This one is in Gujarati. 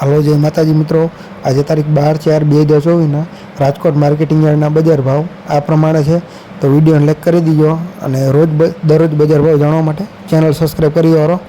હાલો, જય માતાજી મિત્રો. આજે તારીખ બાર, ચાર, બે હજાર ચોવીસના રાજકોટ માર્કેટિંગ યાર્ડના બજાર ભાવ આ પ્રમાણે છે. તો વિડીયોને લાઈક કરી દીજો અને રોજ બ- દરરોજ બજાર ભાવ જાણવા માટે ચેનલ સબસ્ક્રાઈબ કરી વાળો